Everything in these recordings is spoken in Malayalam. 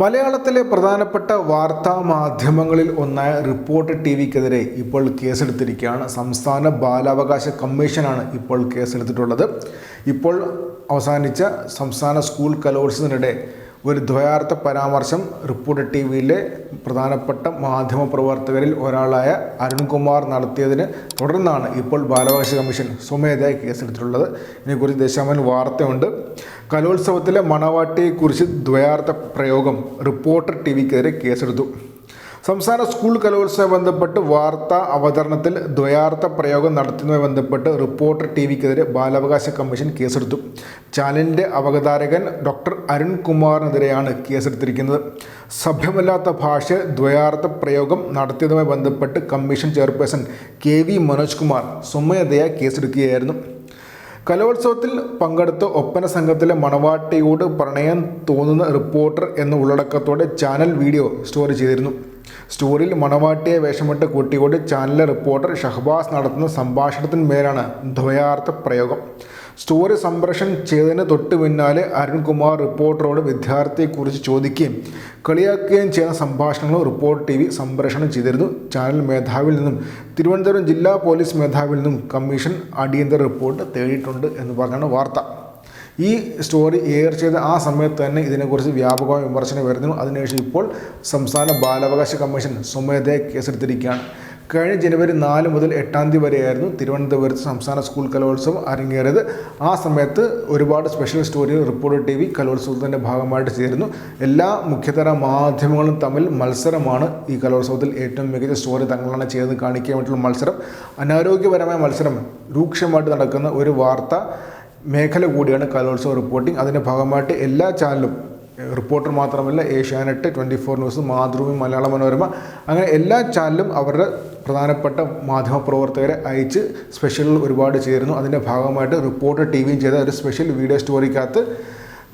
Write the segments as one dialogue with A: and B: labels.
A: മലയാളത്തിലെ പ്രധാനപ്പെട്ട വാർത്താ മാധ്യമങ്ങളിൽ ഒന്നായ റിപ്പോർട്ട് ടി വിക്കെതിരെ ഇപ്പോൾ കേസെടുത്തിരിക്കുകയാണ്. സംസ്ഥാന ബാലാവകാശ കമ്മീഷനാണ് ഇപ്പോൾ കേസെടുത്തിട്ടുള്ളത്. ഇപ്പോൾ അവസാനിച്ച സംസ്ഥാന സ്കൂൾ കലോത്സവത്തിനിടെ ഒരു ദ്വയാർത്ഥ പരാമർശം റിപ്പോർട്ട് ടി വിയിലെ പ്രധാനപ്പെട്ട മാധ്യമപ്രവർത്തകരിൽ ഒരാളായ അരുൺകുമാർ നടത്തിയതിന് തുടർന്നാണ് ഇപ്പോൾ ബാലാവകാശ കമ്മീഷൻ സ്വമേധയായി കേസെടുത്തിട്ടുള്ളത്. ഇതിനെക്കുറിച്ച് ദേശാമൻ വാർത്തയുണ്ട്. കലോത്സവത്തിലെ മണവാട്ടിയെക്കുറിച്ച് ദ്വയാർത്ഥ പ്രയോഗം റിപ്പോർട്ടർ ടി വിക്കെതിരെ കേസെടുത്തു. സംസ്ഥാന സ്കൂൾ കലോത്സവമായി ബന്ധപ്പെട്ട് വാർത്താ അവതരണത്തിൽ ദ്വയാർത്ഥ പ്രയോഗം നടത്തുന്നതുമായി ബന്ധപ്പെട്ട് റിപ്പോർട്ടർ ടി വിക്കെതിരെ ബാലാവകാശ കമ്മീഷൻ കേസെടുത്തു. ചാനലിന്റെ അവതാരകൻ ഡോക്ടർ അരുൺകുമാറിനെതിരെയാണ് കേസെടുത്തിരിക്കുന്നത്. സഭ്യമല്ലാത്ത ഭാഷ ദ്വയാർത്ഥ പ്രയോഗം നടത്തിയതുമായി ബന്ധപ്പെട്ട് commission chairperson K V Manoj Kumar സ്വമേധയാ കേസെടുക്കുകയായിരുന്നു. കലോത്സവത്തിൽ പങ്കെടുത്ത ഒപ്പന സംഘത്തിലെ മണവാട്ടിയോട് പ്രണയം തോന്നുന്ന റിപ്പോർട്ടർ എന്ന ഉള്ളടക്കത്തോടെ ചാനൽ വീഡിയോ സ്റ്റോർ ചെയ്തിരുന്നു. സ്റ്റോറിയിൽ മണവാട്ടിയെ വേഷമിട്ട കുട്ടിയോട് ചാനലിലെ റിപ്പോർട്ടർ ഷഹബാസ് നടത്തുന്ന സംഭാഷണത്തിന്മേലാണ് ദ്വയാർത്ഥ പ്രയോഗം. സ്റ്റോറി സംപ്രേഷണം ചെയ്തതിന് തൊട്ട് പിന്നാലെ അരുൺകുമാർ റിപ്പോർട്ടറോട് വിദ്യാർത്ഥിയെക്കുറിച്ച് ചോദിക്കുകയും കളിയാക്കുകയും ചെയ്യുന്ന സംഭാഷണങ്ങളും റിപ്പോർട്ട് ടി വി സംപ്രേഷണം ചെയ്തിരുന്നു. ചാനൽ മേധാവിയിൽ നിന്നും തിരുവനന്തപുരം ജില്ലാ പോലീസ് മേധാവിയിൽ നിന്നും കമ്മീഷൻ അടിയന്തര റിപ്പോർട്ട് തേടിയിട്ടുണ്ട് എന്ന് പറഞ്ഞാണ് വാർത്ത. ഈ സ്റ്റോറി എയർ ചെയ്ത ആ സമയത്ത് തന്നെ ഇതിനെക്കുറിച്ച് വ്യാപകമായ വിമർശനം വരുന്നു. അതിനുശേഷം ഇപ്പോൾ സംസ്ഥാന ബാലാവകാശ കമ്മീഷൻ സ്വമേധയെ കേസെടുത്തിരിക്കുകയാണ്. കഴിഞ്ഞ ജനുവരി നാല് മുതൽ എട്ടാം തീയതി വരെയായിരുന്നു തിരുവനന്തപുരത്ത് സംസ്ഥാന സ്കൂൾ കലോത്സവം അരങ്ങേറിയത്. ആ സമയത്ത് ഒരുപാട് സ്പെഷ്യൽ സ്റ്റോറികൾ റിപ്പോർട്ടർ ടി വി കലോത്സവത്തിന്റെ ഭാഗമായിട്ട് ചേരുന്നു. എല്ലാ മുഖ്യതര മാധ്യമങ്ങളും തമ്മിൽ മത്സരമാണ് ഈ കലോത്സവത്തിൽ ഏറ്റവും മികച്ച സ്റ്റോറി തങ്ങളാണ് ചെയ്തത് കാണിക്കാൻ വേണ്ടിയിട്ടുള്ള മത്സരം. അനാരോഗ്യപരമായ മത്സരം രൂക്ഷമായിട്ട് നടക്കുന്ന ഒരു വാർത്ത മേഖല കൂടിയാണ് കലോത്സവ റിപ്പോർട്ടിംഗ് അതിന്റെ ഭാഗമായിട്ട് എല്ലാ ചാനലും റിപ്പോർട്ടർ മാത്രമല്ല Asianet twenty four news Mathrubhumi Malayala Manorama അങ്ങനെ എല്ലാ ചാനലും അവരുടെ പ്രധാനപ്പെട്ട മാധ്യമ പ്രവർത്തകരെ അയച്ച് സ്പെഷ്യൽ ഒരുപാട് ചേരുന്നു. അതിന്റെ ഭാഗമായിട്ട് റിപ്പോർട്ടർ ടി വിയും ചെയ്ത ഒരു സ്പെഷ്യൽ വീഡിയോ സ്റ്റോറിക്കകത്ത്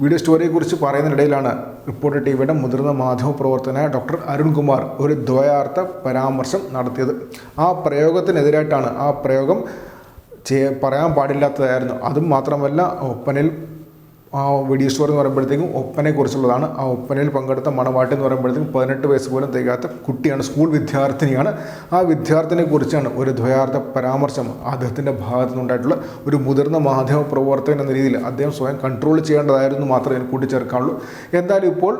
A: വീഡിയോ സ്റ്റോറിയെക്കുറിച്ച് പറയുന്നതിനിടയിലാണ് റിപ്പോർട്ടർ ടി വിയുടെ മുതിർന്ന മാധ്യമപ്രവർത്തകനായ ഡോക്ടർ അരുൺകുമാർ ഒരു ദ്വയാർത്ഥ പരാമർശം നടത്തിയത്. ആ പ്രയോഗത്തിനെതിരായിട്ടാണ് ആ പ്രയോഗം ചെയ്യ പറയാൻ പാടില്ലാത്തതായിരുന്നു. അതും മാത്രമല്ല ഒപ്പനയിൽ ആ വീഡിയോ സ്റ്റോർ എന്ന് പറയുമ്പോഴത്തേക്കും ഒപ്പനയെക്കുറിച്ചുള്ളതാണ് ആ ഒപ്പനയിൽ പങ്കെടുത്ത മണവാട്ടി എന്ന് പറയുമ്പോഴത്തേക്കും പതിനെട്ട് വയസ്സ് പോലും തികയാത്ത കുട്ടിയാണ് സ്കൂൾ വിദ്യാർത്ഥിനിയാണ്. ആ വിദ്യാർത്ഥിനിയെക്കുറിച്ചാണ് ഒരു ദ്വയാർത്ഥ പരാമർശം അദ്ദേഹത്തിന്റെ ഭാഗത്തു നിന്നുണ്ടായിട്ടുള്ള ഒരു മുതിർന്ന മാധ്യമ പ്രവർത്തകൻ എന്ന രീതിയിൽ അദ്ദേഹം സ്വയം കൺട്രോൾ ചെയ്യേണ്ടതായിരുന്നു മാത്രമേ കൂട്ടിച്ചേർക്കാനുള്ളൂ. എന്തായാലും ഇപ്പോൾ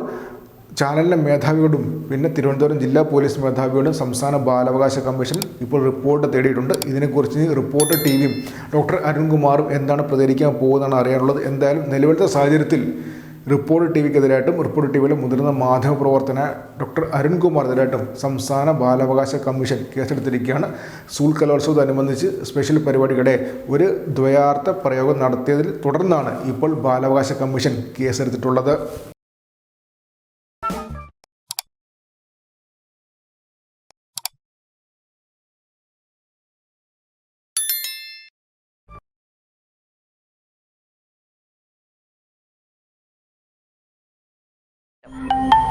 A: ചാനലിലെ മേധാവിയോടും പിന്നെ തിരുവനന്തപുരം ജില്ലാ പോലീസ് മേധാവിയോടും സംസ്ഥാന ബാലാവകാശ കമ്മീഷൻ ഇപ്പോൾ റിപ്പോർട്ട് തേടിയിട്ടുണ്ട്. ഇതിനെക്കുറിച്ച് റിപ്പോർട്ട് ടി വിയും ഡോക്ടർ അരുൺകുമാറും എന്താണ് പ്രതികരിക്കാൻ പോകുന്നതാണ് അറിയാനുള്ളത്. എന്തായാലും നിലവിലത്തെ സാഹചര്യത്തിൽ റിപ്പോർട്ട് ടി വിക്കെതിരായിട്ടും റിപ്പോർട്ട് ടി വിയിലെ മുതിർന്ന മാധ്യമപ്രവർത്തന ഡോക്ടർ അരുൺകുമാറിനെതിരായിട്ടും സംസ്ഥാന ബാലാവകാശ കമ്മീഷൻ കേസെടുത്തിരിക്കുകയാണ്. സ്കൂൾ കലോത്സവത്തോടനുബന്ധിച്ച് സ്പെഷ്യൽ പരിപാടിയുടെ ഒരു ദ്വയാർത്ഥ പ്രയോഗം നടത്തിയതിൽ തുടർന്നാണ് ഇപ്പോൾ ബാലാവകാശ കമ്മീഷൻ കേസെടുത്തിട്ടുള്ളത്. Thank you.